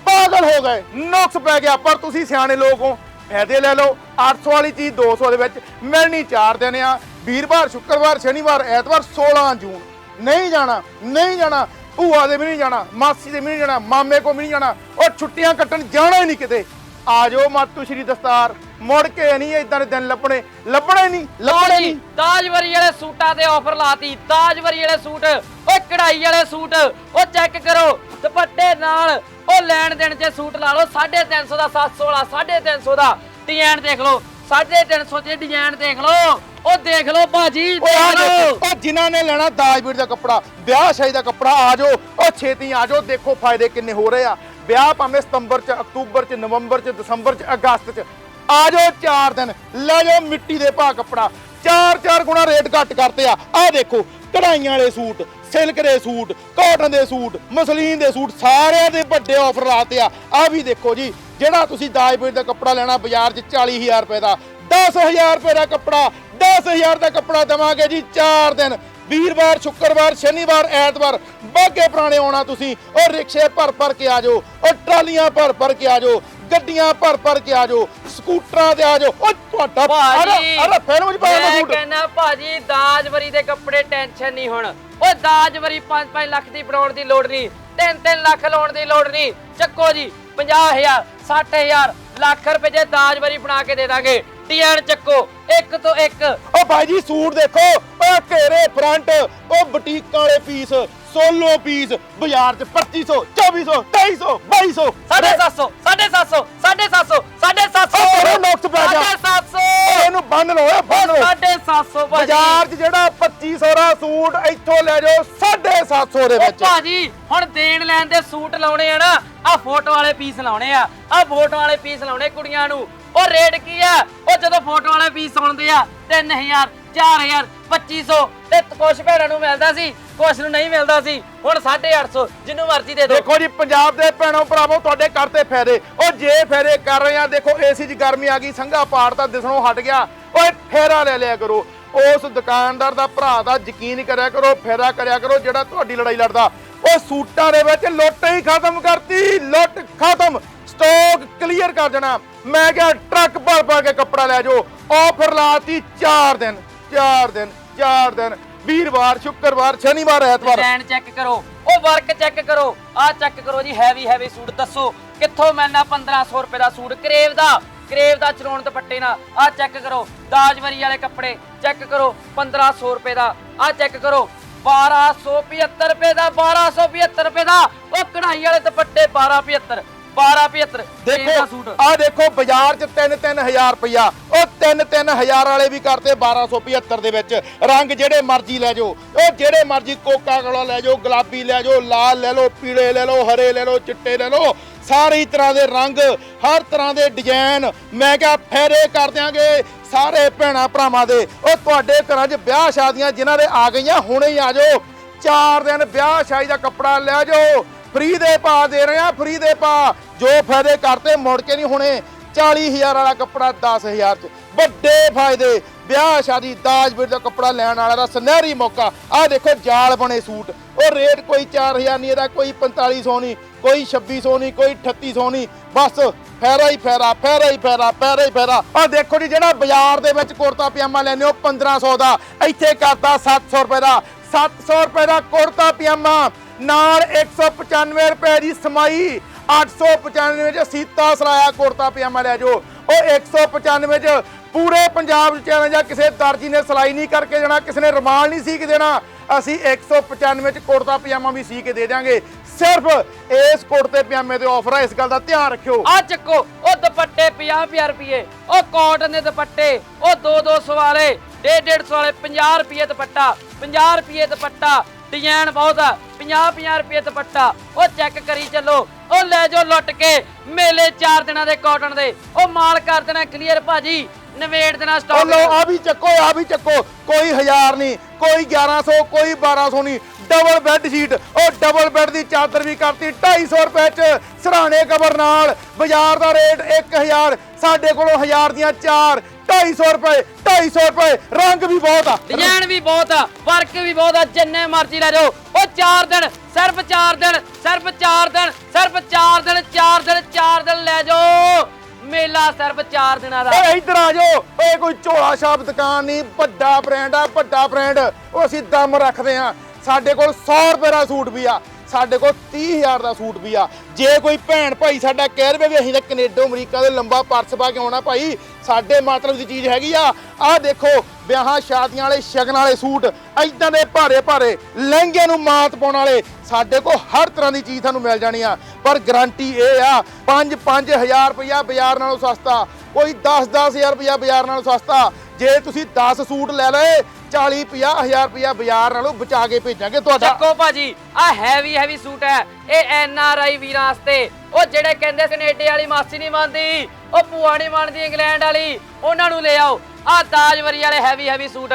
ਪਾਗਲ ਹੋ ਗਏ, ਨੁਕਸ ਪੈ ਗਿਆ। ਪਰ ਤੁਸੀਂ ਸਿਆਣੇ ਲੋਕ ਹੋ, ਫਾਇਦੇ ਲੈ ਲਓ। 800 ਵਾਲੀ ਚੀਜ਼ 200 ਦੇ ਵਿੱਚ ਮਿਲਣੀ ਚਾਰ ਦਿਨ ਆ। ਵੀਰਵਾਰ, ਸ਼ੁੱਕਰਵਾਰ, ਸ਼ਨੀਵਾਰ, ਐਤਵਾਰ 16 ਜੂਨ। ਨਹੀਂ ਜਾਣਾ ਨਹੀਂ ਜਾਣਾ। ਭੂਆ ਦੇ ਵੀ ਨਹੀਂ ਜਾਣਾ, ਮਾਸੀ ਦੇ ਵੀ ਨਹੀਂ ਜਾਣਾ, ਮਾਮੇ ਕੋ ਵੀ ਨਹੀਂ ਜਾਣਾ। ਉਹ ਛੁੱਟੀਆਂ ਕੱਟਣ ਜਾਣਾ ਹੀ ਨਹੀਂ ਕਿਤੇ। ਆ ਜਾਓ ਮਾਤੂ ਸ਼੍ਰੀ ਦਸਤਾਰ। ਮੁੜ ਕੇ ਨਹੀਂ ਇਦਾਂ ਦੇ ਦਿਨ ਲੱਭਣੇ। ਲੱਭਣੇ ਨਹੀਂ ਲੱਭਣੇ ਨਹੀਂ। ਤਾਜਵਰੀ ਵਾਲੇ ਸੂਟਾਂ ਤੇ ਆਫਰ ਲਾਤੀ। ਤਾਜਵਰੀ ਵਾਲੇ ਸੂਟ ਓਏ ਕਢਾਈ ਵਾਲੇ ਸੂਟ ਉਹ ਚੈੱਕ ਕਰੋ। ਦੁਪੱਟੇ ਨਾਲ ਉਹ ਲੈਣ ਦੇਣ 'ਚ ਸੂਟ ਲਾ ਲਓ 350 ਦਾ 700 ਵਾਲਾ 350 ਦਾ। ਡਿਜ਼ਾਈਨ ਦੇਖ ਲਓ 350 ਦੇ ਡਿਜ਼ਾਈਨ ਦੇਖ ਲਓ ਉਹ ਦੇਖ ਲਓ ਆ ਦੇਖ ਲਓ। ਉਹ ਜਿਨ੍ਹਾਂ ਨੇ ਲੈਣਾ ਦਾਜਵੀਰ ਦਾ ਕੱਪੜਾ ਵਿਆਹ ਸ਼ਾਦੀ ਦਾ ਕੱਪੜਾ ਆ ਜਾਓ। ਉਹ ਛੇਤੀ ਆ ਜਾਓ ਦੇਖੋ ਫਾਇਦੇ ਕਿੰਨੇ ਹੋ ਰਹੇ ਆ। ਵਿਆਹ ਭਾਵੇਂ ਸਤੰਬਰ ਚ, ਅਕਤੂਬਰ ਚ, ਨਵੰਬਰ ਚ, ਦਸੰਬਰ ਚ, ਅਗਸਤ ਚ। ਆ ਜਾਓ 4 ਦਿਨ, ਲੈ ਜਾਓ ਮਿੱਟੀ ਦੇ ਭਾਅ ਕੱਪੜਾ। ਚਾਰ ਚਾਰ ਗੁਣਾ ਰੇਟ ਘੱਟ ਕਰਤੇ ਆ। ਆ ਦੇਖੋ, ਕਢਾਈਆਂ ਵਾਲੇ ਸੂਟ, ਸਿਲਕ ਦੇ ਸੂਟ, ਕਾਟਨ ਦੇ ਸੂਟ, ਮਸਲੀਨ ਦੇ ਸੂਟ, ਸਾਰਿਆਂ ਦੇ ਵੱਡੇ ਆਫਰ ਲਾਤੇ ਆ। ਆ ਵੀ ਦੇਖੋ ਜੀ, ਜਿਹੜਾ ਤੁਸੀਂ ਦਾਜ ਦਾਜਵੀਰ ਦਾ ਕੱਪੜਾ ਲੈਣਾ ਬਾਜ਼ਾਰ 'ਚ 40000 ਰੁਪਏ ਦਾ 10000 ਰੁਪਏ ਦਾ ਕੱਪੜਾ 10000 ਦਾ ਕੱਪੜਾ ਦਵਾਂਗੇ ਜੀ 4 ਦਿਨ। ਵੀਰਵਾਰ ਸ਼ੁੱਕਰਵਾਰ ਸ਼ਨੀਵਾਰ ਐਤਵਾਰ ਬਾਗੇ ਪੁਰਾਣੇ ਆਉਣਾ ਤੁਸੀਂ। ਉਹ ਰਿਕਸ਼ੇ ਭਰ ਭਰ ਕੇ ਆ ਜਾਓ ਉਹ ਟਰਾਲੀਆਂ ਭਰ ਭਰ ਕੇ ਆ ਜਾਓ ਗੱਡੀਆਂ ਭਰ ਭਰ ਕੇ ਆ ਜਾਓ ਸਕੂਟਰਾਂ ਤੇ ਆ ਜਾਓ। ਉਹ ਤੁਹਾਡਾ ਭਾਜੀ ਅਰੇ ਫਿਲਮ ਚ ਪਾਇਆ ਮੈਂ ਸੂਟ। ਕਹਿੰਦਾ ਭਾਜੀ ਦਾਜਵਰੀ ਦੇ ਕੱਪੜੇ ਟੈਨਸ਼ਨ ਨਹੀਂ ਹੁਣ। ਓਏ ਦਾਜਵਰੀ 5-5 ਲੱਖ ਦੀ ਬਣਾਉਣ ਦੀ ਲੋੜ ਨਹੀਂ। 3-3 ਲੱਖ ਲਾਉਣ ਦੀ ਲੋੜ ਨਹੀਂ। ਚੱਕੋ ਜੀ 50000 60000 ਲੱਖ ਰੁਪਏ ਜੇ ਦਾਜਵਰੀ ਬਣਾ ਕੇ ਦੇ ਦਾਂਗੇ। ਡਿਜ਼ਾਈਨ ਚੱਕੋ ਇੱਕ ਤੋਂ ਇੱਕ। ਉਹ ਭਾਈ ਜੀ ਸੂਟ ਦੇਖੋ ਉਹ ਘੇਰੇ ਫਰੰਟ ਉਹ ਬੁਟੀਕਾਂ ਵਾਲੇ ਪੀਸ ਸੋਲੋ ਪੀਸ ਬਾਜ਼ਾਰ 'ਚ 2500 2400 2300 2200 750 750 750 750 ਉਹ ਤੇਰੇ ਨੁਕਸ ਪੈ ਗਿਆ। 750 ਇਹਨੂੰ ਬੰਨ ਲਓ ਬੰਨ ਲਓ। 750 ਭਾਜੀ। ਬਾਜ਼ਾਰ 'ਚ ਜਿਹੜਾ 2500 ਦਾ ਸੂਟ ਇੱਥੋਂ ਲੈ ਜਾਓ 750 ਦੇ ਵਿੱਚ। ਭਾਜੀ ਹੁਣ ਦੇਣ ਲੈਣ ਦੇ ਸੂਟ ਲਾਉਣੇ ਆ ਨਾ ਆ ਫੋਟੋ ਵਾਲੇ ਪੀਸ ਲਾਉਣੇ ਆ ਆ ਫੋਟੋ ਵਾਲੇ ਪੀਸ ਲਾਉਣੇ ਕੁੜੀਆਂ ਨੂੰ। ਉਹ ਰੇਟ ਕੀ ਆ? ਉਹ ਜਦੋਂ ਫੋਟੋ ਵਾਲੇ ਪੀਸ ਆਉਂਦੇ ਆ 3000 4000 2500 ਤੇ ਕੁਛ ਭੈਣਾਂ ਨੂੰ ਮਿਲਦਾ ਸੀ, ਕੁਛ ਨੂੰ ਨਹੀਂ ਮਿਲਦਾ ਸੀ, ਹੁਣ 850 ਜਿੰਨੂੰ ਮਰਜ਼ੀ ਦੇ ਦਿਓ। ਦੇਖੋ ਜੀ, ਪੰਜਾਬ ਦੇ ਭੈਣੋ ਭਰਾਵੋ, ਤੁਹਾਡੇ ਕਰਤੇ ਫਾਇਦੇ ਉਹ ਜੇ ਫਾਇਦੇ ਕਰ ਰਹੇ ਆ, ਦੇਖੋ, ਏਸੀ 'ਚ ਗਰਮੀ ਆ ਗਈ, ਸੰਘਾ ਪਾੜ ਤਾਂ ਦਿਸਣੋਂ ਹਟ ਗਿਆ। ਓਏ, ਫੇਰਾ ਲੈ ਲਿਆ ਕਰੋ। ਉਸ ਦੁਕਾਨਦਾਰ ਦਾ ਭਰਾ ਦਾ ਯਕੀਨ ਕਰਿਆ ਕਰੋ, ਫੇਰਾ ਕਰਿਆ ਕਰੋ, ਜਿਹੜਾ ਤੁਹਾਡੀ ਲੜਾਈ ਲੜਦਾ। ਉਹ ਸੂਟਾਂ ਦੇ ਵਿੱਚ ਲੁੱਟ ਹੀ ਖਤਮ ਕਰਤੀ, ਲੁੱਟ ਖਤਮ। ਸਟਾਕ ਕਲੀਅਰ ਕਰ ਦੇਣਾ। ਮੈਂ ਕਿਹਾ ਟਰੱਕ ਭਰ ਭਰ ਕੇ ਕੱਪੜਾ ਲੈ ਜਾਓ। ਆਫਰ ਲਾਤੀ 4 ਦਿਨ 4 ਦਿਨ 4 ਦਿਨ। ਵੀਰਵਾਰ, ਸ਼ੁੱਕਰਵਾਰ, ਸ਼ਨੀਵਾਰ, ਐਤਵਾਰ। ਡਿਜ਼ਾਈਨ ਚੈੱਕ ਕਰੋ। ਉਹ ਵਰਕ ਚੈੱਕ ਕਰੋ। ਆਹ ਚੈੱਕ ਕਰੋ ਜੀ ਹੈਵੀ ਹੈਵੀ ਸੂਟ ਦੱਸੋ। ਕਿੱਥੋਂ ਮਿਲਣਾ 1500 ਰੁਪਏ ਦਾ ਸੂਟ ਕਰੇਵ ਦਾ ਕਰੇਵ ਦਾ ਚਰੋਣ ਦੁਪੱਟੇ ਨਾਲ। ਆਹ ਚੈੱਕ ਕਰੋ। ਦਾਜਵਰੀ ਵਾਲੇ ਕੱਪੜੇ ਚੈੱਕ ਕਰੋ। 1500 ਰੁਪਏ ਦਾ, ਆਹ ਚੈੱਕ ਕਰੋ। 1275 ਰੁਪਏ ਦਾ 1275 ਰੁਪਏ ਦਾ। ਉਹ ਕਢਾਈ ਵਾਲੇ ਦੁਪੱਟੇ 1275 1275 ਦਾ ਦੇਖੋ ਸੂਟ। ਆ ਦੇਖੋ ਬਾਜ਼ਾਰ 'ਚ 3-3000 ਰੁਪਇਆ ਉਹ 3-3000 ਵਾਲੇ ਵੀ ਕਰਤੇ 1275 ਦੇ ਵਿੱਚ। ਰੰਗ ਜਿਹੜੇ ਮਰਜ਼ੀ ਲੈ ਜਾਓ। ਉਹ ਜਿਹੜੇ ਮਰਜ਼ੀ ਕੋਕਾ ਕੋਲਾ ਲੈ ਜਾਓ ਗੁਲਾਬੀ ਲੈ ਜਾਓ ਲਾਲ ਲੈ ਲਓ ਪੀਲੇ ਲੈ ਲਓ ਹਰੇ ਲੈ ਲਓ ਚਿੱਟੇ ਲੈ ਲਓ। ਸਾਰੀ ਤਰ੍ਹਾਂ ਦੇ ਰੰਗ ਹਰ ਤਰ੍ਹਾਂ ਦੇ ਡਿਜ਼ਾਈਨ। ਮੈਂ ਕਿਹਾ ਫੇਰੇ ਕਰ ਦਿਆਂਗੇ ਸਾਰੇ ਭੈਣਾ ਭਰਾਵਾਂ ਦੇ। ਉਹ ਤੁਹਾਡੇ ਘਰਾਂ 'ਚ ਵਿਆਹ ਸ਼ਾਦੀਆਂ ਜਿਨ੍ਹਾਂ ਦੇ ਆ ਗਈਆਂ ਹੁਣੇ ਹੀ ਆ ਜਾਓ। ਚਾਰ ਦਿਨ ਵਿਆਹ ਸ਼ਾਦੀ ਦਾ ਕੱਪੜਾ ਲੈ ਜਾਓ। ਫ੍ਰੀ ਦੇ ਪਾ ਦੇ ਰਹੇ ਆ ਫ੍ਰੀ ਦੇ ਪਾ ਜੋ ਫਾਇਦੇ ਕਰਤੇ, ਮੁੜ ਕੇ ਨਹੀਂ ਹੋਣੇ। 40000 ਵਾਲਾ ਕੱਪੜਾ 10000 ਚ। ਵੱਡੇ ਫਾਇਦੇ। ਵਿਆਹ, ਸ਼ਾਦੀ ਦਾਜ ਵੀਰ ਦਾ ਕੱਪੜਾ ਲੈਣ ਵਾਲਾ ਦਾ ਸੁਨਹਿਰੀ ਮੌਕਾ। ਆਹ ਦੇਖੋ, ਜਾਲ ਬਣੇ ਸੂਟ। ਉਹ ਰੇਟ ਕੋਈ 4000 ਨਹੀਂ, ਇਹਦਾ ਕੋਈ 4500 ਨਹੀਂ, ਕੋਈ 2600 ਨਹੀਂ, ਕੋਈ 3800 ਨਹੀਂ। ਬਸ, ਫੈਰਾ ਹੀ ਫੈਰਾ ਫੈਰਾ ਹੀ ਫੈਰਾ ਫੈਰਾ ਹੀ ਫੈਰਾ। ਆਹ ਦੇਖੋ ਜੀ, ਜਿਹੜਾ ਬਾਜ਼ਾਰ ਦੇ ਵਿੱਚ ਕੁੜਤਾ ਪਜਾਮਾ ਲੈਨੇ ਹੋ 1500 ਦਾ। ਇੱਥੇ ਕਰਤਾ 700 ਰੁਪਏ ਦਾ। 700 ਰੁਪਏ ਦਾ ਕੁੜਤਾ ਪਜਾਮਾ। ਨਾਲ 195 ਰੁਪਏ ਦੀ ਸਮਾਈ 895 ਚ ਸੀਤਾ ਸਰਾਇਆ ਕੁੜਤਾ ਪਜਾਮਾ ਲੈ ਜਾਓ। ਉਹ 195 ਚ ਪੂਰੇ ਪੰਜਾਬ ਚ ਚੈਲੰਜ ਆ, ਕਿਸੇ ਦਰਜੀ ਨੇ ਸਿਲਾਈ ਨਹੀਂ ਕਰਕੇ ਦੇਣਾ, ਕਿਸੇ ਨੇ ਰੁਮਾਲ ਨਹੀਂ ਸੀ ਕੇ ਦੇਣਾ। ਅਸੀਂ 195 ਚ ਕੁੜਤਾ ਪਜਾਮਾ ਵੀ ਸੀ ਕੇ ਦੇ ਦਿਆਂਗੇ। ਸਿਰਫ ਇਸ ਕੁੜਤੇ ਪਜਾਮੇ ਤੇ ਆਫਰ ਹੈ ਇਸ ਗੱਲ ਦਾ ਧਿਆਨ ਰੱਖਿਓ। ਆ ਚੱਕੋ, ਉਹ ਦੁਪੱਟੇ 50 ਰੁਪਏ, ਉਹ ਕਾਟਨ ਦੇ ਦੁਪੱਟੇ, ਉਹ 2-200 ਵਾਲੇ 150 ਵਾਲੇ 50 ਰੁਪਏ ਦੁਪੱਟਾ 50 ਰੁਪਏ ਦੁਪੱਟਾ ਡਿਜ਼ਾਈਨ ਬਹੁਤ ਆ। 50-50 ਰੁਪਏ ਦੁਪੱਟਾ। ਉਹ ਚੈੱਕ ਕਰੀ ਚੱਲੋ। ਉਹ ਲੈ ਜਾਓ ਲੁੱਟ ਕੇ। ਮੇਲੇ 4 ਦਿਨਾਂ ਦੇ ਕਾਟਨ ਦੇ। ਉਹ ਮਾਲ ਕਰ ਦੇਣਾ ਕਲੀਅਰ ਭਾਜੀ। ਨਵੇੜ ਦੇਣਾ ਸਟਾਕ ਲਓ, ਆ ਵੀ ਚੱਕੋ, ਆ ਵੀ ਚੱਕੋ। ਕੋਈ 1000 ਨਹੀਂ, ਕੋਈ 1100 ਕੋਈ 1200 ਨਹੀਂ। ਡਬਲ ਬੈੱਡ ਸ਼ੀਟ ਉਹ ਡਬਲ ਬੈੱਡ ਦੀ ਚਾਦਰ ਵੀ ਕਰਤੀ 250 ਰੁਪਏ ਚ। ਸਰਾਣੇ ਕਬਰ ਨਾਲ। ਬਾਜ਼ਾਰ ਦਾ ਰੇਟ 1000 ਸਾਡੇ ਕੋਲੋਂ 1000 ਦੀਆਂ ਚਾਰ। 250 ਰੁਪਏ 250 ਰੁਪਏ। ਰੰਗ ਵੀ ਬਹੁਤ ਆ। ਡਿਜ਼ਾਈਨ ਵੀ ਬਹੁਤ ਆ ਵਰਕ ਵੀ ਬਹੁਤ ਆ ਜਿੰਨੇ ਮਰਜ਼ੀ ਲੈ ਜਾਓ। ਉਹ 4 ਦਿਨ ਸਿਰਫ 4 ਦਿਨ ਸਿਰਫ 4 ਦਿਨ ਸਿਰਫ 4 ਦਿਨ 4 ਦਿਨ 4 ਦਿਨ ਲੈ ਜਾਓ। ਮੇਲਾ ਸਿਰਫ 4 ਦਿਨਾਂ ਦਾ। ਓਏ ਇੱਧਰ ਆ ਜਾਓ। ਓਏ ਕੋਈ ਝੋਲਾ ਛਾਪ ਦੁਕਾਨ ਨਹੀਂ ਵੱਡਾ ਬ੍ਰਾਂਡ ਆ ਵੱਡਾ ਬ੍ਰਾਂਡ ਉਹ ਅਸੀਂ ਦਮ ਰੱਖਦੇ ਆ ਸਾਡੇ ਕੋਲ 100 ਰੁਪਏ ਦਾ ਸੂਟ ਵੀ ਆ। ਸਾਡੇ ਕੋਲ 30000 ਦਾ ਸੂਟ ਵੀ ਆ। ਜੇ ਕੋਈ ਭੈਣ ਭਾਈ ਸਾਡਾ ਕਹਿ ਰਵੇ ਵੀ ਅਸੀਂ ਤਾਂ ਕੈਨੇਡਾ ਅਮਰੀਕਾ ਦੇ ਲੰਬਾ ਪਰਸ ਪਾ ਕੇ ਆਉਣਾ ਭਾਈ ਸਾਡੇ ਮਤਲਬ ਦੀ ਚੀਜ਼ ਹੈਗੀ ਆ। ਆਹ ਦੇਖੋ, ਵਿਆਹਾਂ, ਸ਼ਾਦੀਆਂ ਵਾਲੇ, ਸ਼ਗਨ ਵਾਲੇ ਸੂਟ ਐਦਾਂ ਦੇ ਭਾਰੇ ਭਾਰੇ ਲਹਿੰਗੇ ਨੂੰ ਮਾਤ ਪਾਉਣ ਵਾਲੇ, ਸਾਡੇ ਕੋਲ ਹਰ ਤਰ੍ਹਾਂ ਦੀ ਚੀਜ਼ ਤੁਹਾਨੂੰ ਮਿਲ ਜਾਣੀ ਆ। ਪਰ ਗਾਰੰਟੀ ਇਹ ਆ 5 5000 ਰੁਪਇਆ ਬਾਜ਼ਾਰ ਨਾਲੋਂ ਸਸਤਾ, ਕੋਈ 10 10000 ਰੁਪਇਆ ਬਾਜ਼ਾਰ ਨਾਲੋਂ ਸਸਤਾ। ਜੇ ਤੁਸੀਂ 10 ਸੂਟ ਲੈ ਲਏ 40 50000 ਰੁਪਇਆ ਬਾਜ਼ਾਰ ਨਾਲੋਂ ਬਚਾ ਕੇ ਭੇਜਾਂਗੇ ਤੁਹਾਡਾ। ਚੱਕੋ ਭਾਜੀ ਆ ਹੈਵੀ ਹੈਵੀ ਸੂਟ ਹੈ। ਇਹ ਐਨ ਆਰ ਆਈ ਵੀਰਾਂ ਵਾਸਤੇ। ਉਹ ਜਿਹੜੇ ਕਹਿੰਦੇ ਕੈਨੇਡਾ ਵਾਲੀ ਮਾਸੀ ਨਹੀਂ ਮੰਨਦੀ, ਉਹ ਭੂਆ ਨਹੀਂ ਮੰਨਦੀ ਇੰਗਲੈਂਡ ਵਾਲੀ, ਉਹਨਾਂ ਨੂੰ ਲੈ ਆਓ। ਆ ਤਾਜਵਰੀ ਵਾਲੇ ਹੈਵੀ ਹੈਵੀ ਸੂਟ।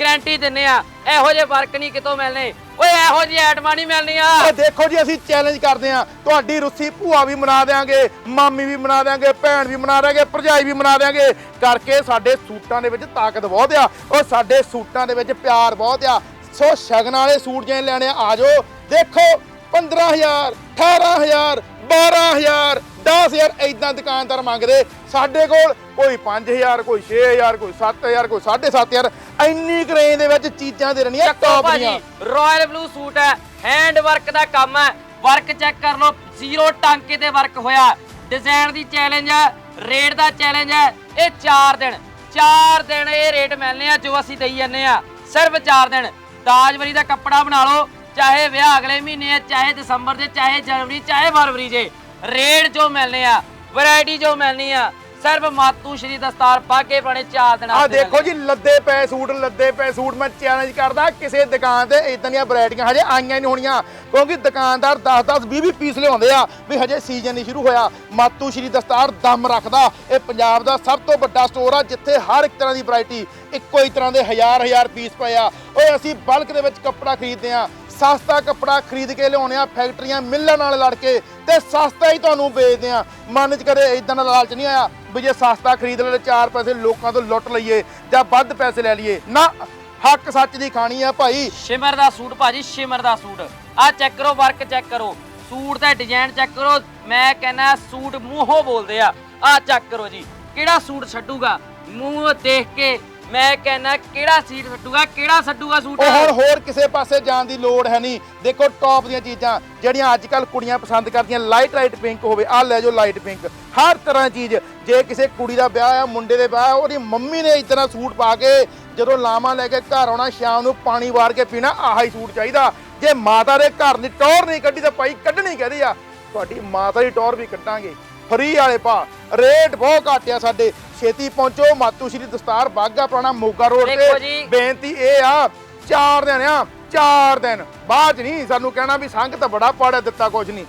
ਗਾਰੰਟੀ ਦਿੰਨੇ ਆ। ਇਹੋ ਜਿਹੇ ਵਰਕ ਨਹੀਂ ਕਿਤੋਂ ਮਿਲਨੇ। ਓਏ, ਇਹੋ ਜਿਹੀ ਆਈਟਮਾਂ ਨਹੀਂ ਮਿਲਣੀਆਂ। ਉਹ ਦੇਖੋ ਜੀ, ਅਸੀਂ ਚੈਲੰਜ ਕਰਦੇ ਆ ਤੁਹਾਡੀ ਰੁੱਸੀ ਭੂਆ ਵੀ ਮਨਾ ਦੇਾਂਗੇ ਮਾਮੀ ਵੀ ਮਨਾ ਦੇਾਂਗੇ ਭੈਣ ਵੀ ਮਨਾ ਦੇਾਂਗੇ ਭਰਜਾਈ ਵੀ ਮਨਾ ਦੇਾਂਗੇ ਕਰਕੇ ਸਾਡੇ ਸੂਟਾਂ ਦੇ ਵਿੱਚ ਤਾਕਤ ਬਹੁਤ ਆ। ਉਹ ਸਾਡੇ ਸੂਟਾਂ ਦੇ ਵਿੱਚ ਪਿਆਰ ਬਹੁਤ ਆ। ਸੋ ਸ਼ਗਨ ਵਾਲੇ ਸੂਟ ਜੇ ਲੈਣੇ ਆ ਆ ਜਾਓ। ਦੇਖੋ 15000 18000 12000 10000 ਐਦਾਂ ਦੁਕਾਨਦਾਰ ਮੰਗਦੇ। ਸਾਡੇ ਕੋਲ ਕੋਈ 5000 ਕੋਈ 6000 ਕੋਈ 7000 ਕੋਈ 7500 ਇੰਨੀ ਕੁ ਰੇਂਜ ਦੇ ਵਿੱਚ ਚੀਜ਼ਾਂ ਦੇ ਰਣੀਆਂ ਟੌਪ ਦੀਆਂ। ਰਾਇਲ ਬਲੂ ਸੂਟ ਹੈ ਹੈਂਡ ਵਰਕ ਦਾ ਕੰਮ ਹੈ। ਵਰਕ ਚੈੱਕ ਕਰ ਲਓ ਜ਼ੀਰੋ ਟਾਂਕੇ ਤੇ ਵਰਕ ਹੋਇਆ। ਡਿਜ਼ਾਈਨ ਦੀ ਚੈਲੰਜ ਹੈ ਰੇਟ ਦਾ ਚੈਲੰਜ ਹੈ ਇਹ 4 ਦਿਨ। 4 ਦਿਨ ਇਹ ਰੇਟ ਮਿਲਨੇ ਆ ਜੋ ਅਸੀਂ ਦੇਈ ਜਾਂਦੇ ਆ। ਸਿਰਫ 4 ਦਿਨ। ਦਾਜਵਰੀ ਦਾ ਕੱਪੜਾ ਬਣਾ ਲਓ ਚਾਹੇ ਵਿਆਹ ਅਗਲੇ ਮਹੀਨੇ ਹੈ ਚਾਹੇ ਦਸੰਬਰ ਦੇ ਚਾਹੇ ਜਨਵਰੀ ਚਾਹੇ ਫਰਵਰੀ ਦੇ ਰੇਟ ਜੋ ਮਿਲਨੇ ਆ ਵੈਰਾਈਟੀ ਜੋ ਮਿਲਣੀ ਆ ਸਿਰਫ ਮਾਤੂ ਸ਼੍ਰੀ ਦਸਤਾਰ ਪਾਗੇ ਬਣੇ 4 ਦਿਨਾਂ ਆ ਦੇਖੋ ਜੀ ਲੱਦੇ ਪਏ ਸੂਟ ਲੱਦੇ ਪਏ ਸੂਟ ਮੈਂ ਚੈਲੰਜ ਕਰਦਾ ਕਿਸੇ ਦੁਕਾਨ ਤੇ ਇਦਾਂ ਦੀਆਂ ਵੈਰਾਈਟੀਆਂ ਹਜੇ ਆਈਆਂ ਨਹੀਂ ਹੋਣੀਆਂ ਕਿਉਂਕਿ ਦੁਕਾਨਦਾਰ 10-10 20-20 ਪੀਸ ਲਿਆਉਂਦੇ ਆ ਵੀ ਹਜੇ ਸੀਜ਼ਨ ਨਹੀਂ ਸ਼ੁਰੂ ਹੋਇਆ। ਮਾਤੂ ਸ਼੍ਰੀ ਦਸਤਾਰ ਦਮ ਰੱਖਦਾ ਇਹ ਪੰਜਾਬ ਦਾ ਸਭ ਤੋਂ ਵੱਡਾ ਸਟੋਰ ਆ ਜਿੱਥੇ ਹਰ ਇੱਕ ਤਰ੍ਹਾਂ ਦੀ ਵੈਰਾਈਟੀ ਇੱਕੋ ਹੀ ਤਰ੍ਹਾਂ ਦੇ ਹਜ਼ਾਰ ਹਜ਼ਾਰ ਪੀਸ ਪਏ ਆ। ਓਏ ਅਸੀਂ ਬਲਕ ਦੇ ਵਿੱਚ ਕੱਪੜਾ ਖਰੀਦਦੇ ਆ ਸਸਤਾ ਕੱਪੜਾ ਖਰੀਦ ਕੇ ਲਿਆਉਣੇ ਆ, ਫੈਕਟਰੀਆਂ ਮਿੱਲਾਂ ਨਾਲ ਲੜ ਕੇ ਤੇ ਸਸਤਾ ਹੀ ਤੁਹਾਨੂੰ ਵੇਚਦੇ ਆ। ਮਨ 'ਚ ਕਦੇ ਇਦਾਂ ਦਾ ਲਾਲਚ ਨਹੀਂ ਆਇਆ ਵੀ ਜੇ ਸਸਤਾ ਖਰੀਦ ਲੈ ਚਾਰ ਪੈਸੇ ਲੋਕਾਂ ਤੋਂ ਲੁੱਟ ਲਈਏ ਜਾਂ ਵੱਧ ਪੈਸੇ ਲੈ ਲਈਏ। ਨਾ, ਹੱਕ ਸੱਚ ਦੀ ਖਾਣੀ ਆ ਭਾਈ। ਸ਼ਿਮਰ ਦਾ ਸੂਟ ਭਾਜੀ, ਸ਼ਿਮਰ ਦਾ ਸੂਟ। ਆ ਚੈੱਕ ਕਰੋ ਵਰਕ ਚੈੱਕ ਕਰੋ। ਸੂਟ ਦਾ ਡਿਜ਼ਾਈਨ ਚੈੱਕ ਕਰੋ। ਮੈਂ ਕਹਿੰਦਾ ਸੂਟ ਮੂੰਹੋਂ ਬੋਲਦੇ ਆ। ਆ ਚੈੱਕ ਕਰੋ ਜੀ। ਕਿਹੜਾ ਸੂਟ ਛੱਡੂਗਾ? ਮੂੰਹ ਦੇਖ ਕੇ ਮੈਂ ਕਹਿੰਦਾ ਕਿਹੜਾ ਸੀਟ ਛੱਡੂਗਾ ਕਿਹੜਾ ਛੱਡੂਗਾ ਸੂਟ? ਉਹ ਹੁਣ ਹੋਰ ਕਿਸੇ ਪਾਸੇ ਜਾਣ ਦੀ ਲੋੜ ਹੈ ਨਹੀਂ। ਦੇਖੋ ਟੌਪ ਦੀਆਂ ਚੀਜ਼ਾਂ ਜਿਹੜੀਆਂ ਅੱਜ ਕੱਲ ਕੁੜੀਆਂ ਪਸੰਦ ਕਰਦੀਆਂ ਲਾਈਟ ਲਾਈਟ ਪਿੰਕ ਹੋਵੇ ਆ ਲੈ ਜਾਓ ਲਾਈਟ ਪਿੰਕ ਹਰ ਤਰ੍ਹਾਂ ਦੀ ਚੀਜ਼ ਜੇ ਕਿਸੇ ਕੁੜੀ ਦਾ ਵਿਆਹ ਆ ਮੁੰਡੇ ਦੇ ਵਿਆਹ ਆ, ਉਹਦੀ ਮੰਮੀ ਨੇ ਇਸ ਤਰ੍ਹਾਂ ਸੂਟ ਪਾ ਕੇ ਜਦੋਂ ਲਾਵਾਂ ਲੈ ਕੇ ਘਰ ਆਉਣਾ ਸ਼ਾਮ ਨੂੰ ਪਾਣੀ ਵਾਰ ਕੇ ਪੀਣਾ ਆਹ ਹੀ ਸੂਟ ਚਾਹੀਦਾ। ਜੇ ਮਾਤਾ ਦੇ ਘਰ ਦੀ ਟੌਰ ਨਹੀਂ ਕੱਢੀ ਤਾਂ ਭਾਈ ਕੱਢਣੀ ਕਹਦੀ ਆ? ਤੁਹਾਡੀ ਮਾਤਾ ਦੀ ਟੌਰ ਵੀ ਕੱਢਾਂਗੇ। ਫਰੀ ਵਾਲੇ ਭਾ। ਰੇਟ ਬਹੁਤ ਘੱਟ ਆ ਸਾਡੇ। ਛੇਤੀ ਪਹੁੰਚੋ। ਮਾਤੂ ਸ਼੍ਰੀ ਦਸਤਾਰ ਬਾਗਾ ਪੁਰਾਣਾ ਮੋਗਾ ਰੋਡ ਦੇਖੋ ਤੇ ਜੀ। ਬੇਨਤੀ ਇਹ ਆ ਚਾਰ ਦਿਨ ਆ ਚਾਰ ਦਿਨ। ਬਾਅਦ 'ਚ ਨਹੀਂ ਸਾਨੂੰ ਕਹਿਣਾ ਵੀ ਸੰਗ ਤਾਂ ਬੜਾ ਪਾੜਿਆ ਦਿੱਤਾ ਕੁਝ ਨਹੀਂ।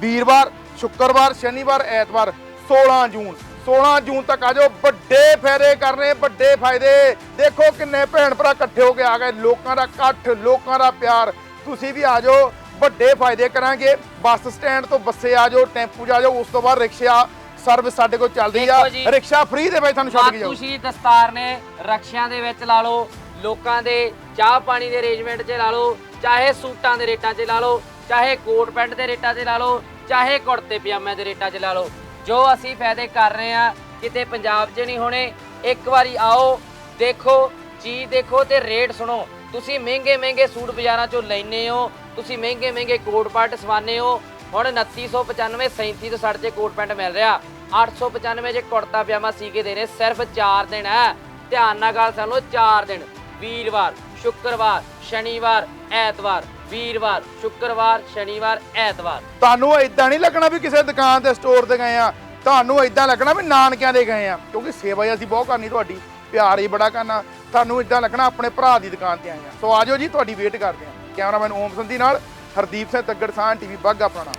ਵੀਰਵਾਰ ਸ਼ੁੱਕਰਵਾਰ ਸ਼ਨੀਵਾਰ ਐਤਵਾਰ 16 ਜੂਨ। 16 ਜੂਨ ਤੱਕ ਆ ਜਾਓ। ਵੱਡੇ ਫਾਇਦੇ ਕਰਨੇ ਵੱਡੇ ਫਾਇਦੇ। ਦੇਖੋ ਕਿੰਨੇ ਭੈਣ ਭਰਾ ਇਕੱਠੇ ਹੋ ਕੇ ਆ ਗਏ। ਲੋਕਾਂ ਦਾ ਇਕੱਠ ਲੋਕਾਂ ਦਾ ਪਿਆਰ। ਤੁਸੀਂ ਵੀ ਆ ਜਾਓ। ਵੱਡੇ ਫਾਇਦੇ ਕਰਾਂਗੇ। ਬੱਸ ਸਟੈਂਡ ਤੋਂ ਬੱਸੇ ਆ ਜਾਓ ਟੈਂਪੂ ਆ ਜਾਓ ਉਸ ਤੋਂ ਬਾਅਦ ਰਿਕਸ਼ਾ ਸਰਵਿਸ ਸਾਡੇ ਕੋਲ ਚੱਲਦੀ ਆ। ਦੇਖੋ ਜੀ। ਰਿਕਸ਼ਾ ਫ੍ਰੀ ਦੇ ਵਿੱਚ ਤੁਹਾਨੂੰ ਛੱਡ ਕੇ ਜਾਓ। ਮਾਤੂ ਸ਼੍ਰੀ ਦਸਤਾਰ ਨੇ ਰਕਸ਼ਿਆਂ ਦੇ ਵਿੱਚ ਲਾ ਲਓ ਲੋਕਾਂ ਦੇ ਚਾਹ ਪਾਣੀ ਦੇ ਅਰੇਂਜਮੈਂਟ 'ਚ ਲਾ ਲਓ ਚਾਹੇ ਸੂਟਾਂ ਦੇ ਰੇਟਾਂ 'ਚ ਲਾ ਲਓ ਚਾਹੇ ਕੋਟ ਪੈਂਟ ਦੇ ਰੇਟਾਂ 'ਚ ਲਾ ਲਓ ਚਾਹੇ ਕੁੜਤੇ ਪਜਾਮਿਆਂ ਦੇ ਰੇਟਾਂ 'ਚ ਲਾ ਲਓ। ਜੋ ਅਸੀਂ ਫਾਇਦੇ ਕਰ ਰਹੇ ਆ ਕਿਤੇ ਪੰਜਾਬ 'ਚ ਨਹੀਂ ਹੋਣੇ ਇੱਕ ਵਾਰੀ ਆਓ ਦੇਖੋ ਚੀਜ਼ ਦੇਖੋ ਤੇ ਰੇਟ ਸੁਣੋ। ਤੁਸੀਂ ਮਹਿੰਗੇ ਮਹਿੰਗੇ ਸੂਟ ਬਾਜ਼ਾਰਾਂ 'ਚੋਂ ਲੈਨੇ ਹੋ ਤੁਸੀਂ ਮਹਿੰਗੇ ਮਹਿੰਗੇ ਕੋਟ ਪੈਂਟ ਸਵਾਨੇ ਹੋ। ਹੁਣ 2995 37 ਤੋਂ 60 'ਚ ਕੋਟ ਪੈਂਟ ਮਿਲ ਰਿਹਾ। 895 'ਚ ਕੁੜਤਾ ਪਜਾਮਾ ਸੀ ਕੇ ਦੇ ਰਹੇ ਸਿਰਫ 4 ਦਿਨ ਹੈ ਧਿਆਨ ਨਾਲ ਗੱਲ ਸੁਣ ਲਓ 4 ਦਿਨ। ਵੀਰਵਾਰ, ਸ਼ੁੱਕਰਵਾਰ, ਸ਼ਨੀਵਾਰ, ਐਤਵਾਰ। ਵੀਰਵਾਰ, ਸ਼ੁੱਕਰਵਾਰ, ਸ਼ਨੀਵਾਰ, ਐਤਵਾਰ। ਤੁਹਾਨੂੰ ਇਦਾਂ ਨਹੀਂ ਲੱਗਣਾ ਵੀ ਕਿਸੇ ਦੁਕਾਨ ਤੇ ਸਟੋਰ ਤੇ ਗਏ ਆ। ਤੁਹਾਨੂੰ ਇਦਾਂ ਲੱਗਣਾ ਵੀ ਨਾਨਕਿਆਂ ਦੇ ਗਏ ਆ। ਕਿਉਂਕਿ ਸੇਵਾ ਹੀ ਅਸੀਂ ਬਹੁਤ ਕਰਨੀ ਤੁਹਾਡੀ। ਪਿਆਰ ਹੀ ਬੜਾ ਕਰਨਾ। ਤੁਹਾਨੂੰ ਇਦਾਂ ਲੱਗਣਾ ਆਪਣੇ ਭਰਾ ਦੀ ਦੁਕਾਨ ਤੇ ਆਏ ਆ। ਸੋ ਆਜੋ ਜੀ, ਤੁਹਾਡੀ ਵੇਟ ਕਰਦੇ ਆ। ਕੈਮਰਾਮੈਨ ਓਮ ਸੰਧੀ ਨਾਲ ਹਰਦੀਪ ਸਿੰਘ ਤੱਗੜ ਸਾਹ ਟੀਵੀ ਬਾਗਾ ਪੁਰਾਣਾ।